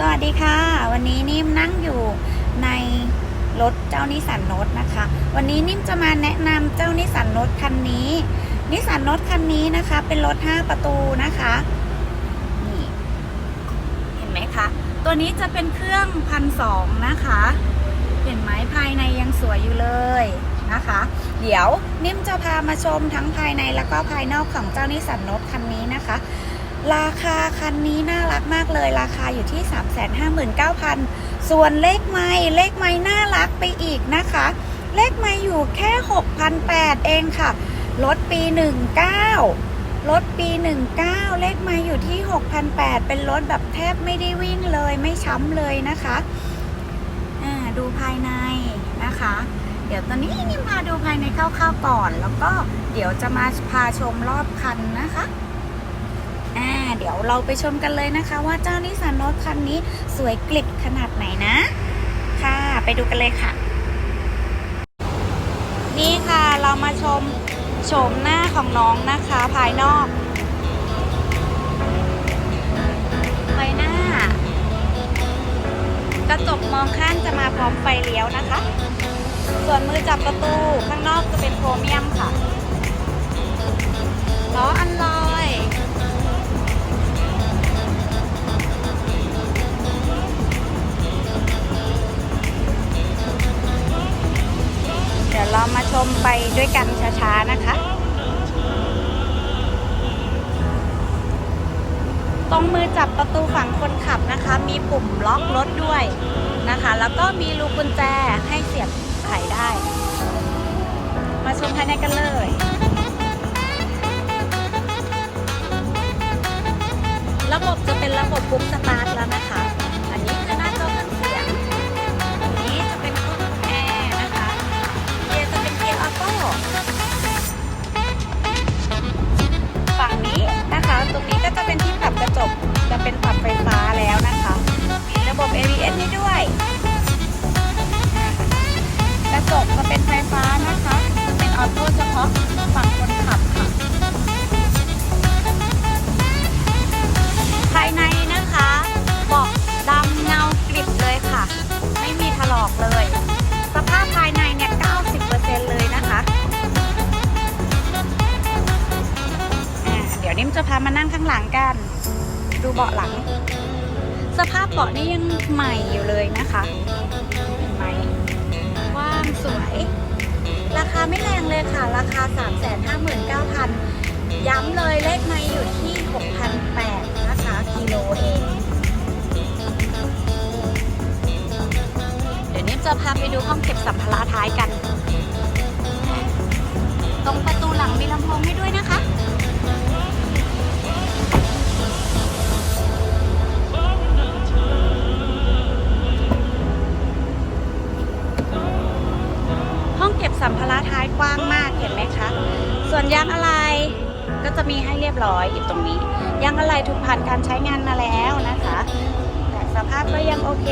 สวัสดีค่ะ วันนี้นิ่มนั่งอยู่ในรถเจ้านิสันโนตนะคะ วันนี้นิ่มจะมาแนะนำเจ้านิสันโนตคันนี้นิสันโนตคันนี้นะคะ เป็นรถ 5 ประตูนะคะนี่เห็นไหมคะตัวนี้จะเป็นเครื่องพันสองนะคะ เห็นไหมภายในยังสวยอยู่เลยนะคะ เดี๋ยวนิ่มจะพามาชมทั้งภายในแล้วก็ภายนอกของเจ้านิสันโนตคันนี้นะคะ ราคาคันนี้น่ารักมากเลย ราคาอยู่ที่ 359,000 ส่วนเลขไม้เลขไม้น่ารักไปอีกนะคะ เลขไม้อยู่แค่ 6,800 เองค่ะ รถปี 19 รถปี 19 เลขไม้อยู่ที่ 6,800 เป็นรถแบบแทบไม่ได้วิ่งเลยไม่ช้ำเลยนะคะอ่าดูภายในนะคะ เดี๋ยวตอนนี้นิ่มพาดูภายในคร่าวๆก่อน แล้วก็เดี๋ยวจะมาพาชมรอบคันนะคะ อ่าเดี๋ยวเราไปชมกันเลยนะคะ ว่าเจ้านิสสันโนตคันนี้สวยกลิบขนาดไหนนะ ค่ะไปดูกันเลยค่ะ นี่ค่ะเรามาชมโฉมหน้าของน้องนะคะภายนอกไฟหน้า กระจกมองข้างจะมาพร้อมไฟเลี้ยวนะคะ ส่วนมือจับประตูข้างนอกจะเป็นโครเมียมค่ะล้ออันลอย มไปด้วยกันช้าๆนะคะ ตรงมือจับประตูฝั่งคนขับนะคะ มีปุ่มล็อกรถด้วยนะคะ แล้วก็มีลูกกุญแจให้เสียบไขได้ มาชมภายในกันเลยระบบจะเป็นระบบปุ๊บสตาร์ท จะพามานั่งข้างหลังกัน ดูเบาะหลัง สภาพเบาะนี่ยังใหม่อยู่เลยนะคะเห็นไหมกว้างสวย ราคาไม่แรงเลยค่ะ ราคา 359,000 ย้ำเลยเลขไม่อยู่ที่ 6,800นะคะกิโลเองเดี๋ยวนี้จะพาไปดูห้องเก็บสัมภาระ ยางอะไร ก็จะมีให้เรียบร้อยอยู่ตรงนี้ยางอะไรถูกผ่านการใช้งานมาแล้วนะคะ แต่สภาพก็ยังโอเค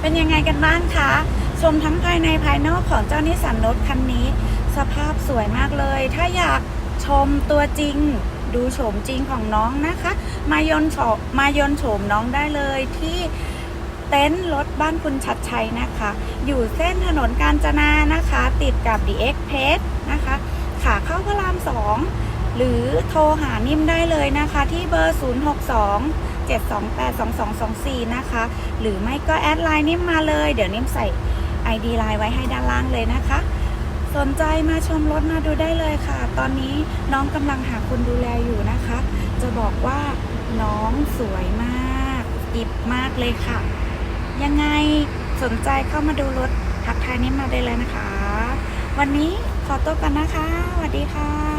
เป็นยังไงกันบ้างคะ ชมทั้งภายในภายนอกของเจ้านิสสันโนตคันนี้ สภาพสวยมากเลย ถ้าอยากชมตัวจริง ดูโฉมจริงของน้องนะคะ มายนโฉมมายนโฉมน้องได้เลยที่เต็นท์รถบ้านคุณชัดชัยนะคะ อยู่เส้นถนนกาญจนานะคะ ติดกับ The X p r e นะคะ ขาเข้าพระรามสองหรือโทรหานิ่มได้เลยนะคะ ที่เบอร์ 062 7282224 นะคะ หรือไม่ก็แอดไลน์นิ่มมาเลย เดี๋ยวนิ่มใส่ ID ไลน์ไว้ให้ด้านล่างเลยนะคะ สนใจมาชมรถมาดูได้เลยค่ะ ตอนนี้น้องกำลังหาคนดูแลอยู่นะคะ จะบอกว่าน้องสวยมากอิบมากเลยค่ะ ยังไงสนใจเข้ามาดูรถทักทายนี้มมาได้เลยนะคะ วันนี้ขอตัวกันนะคะสวัสดีค่ะ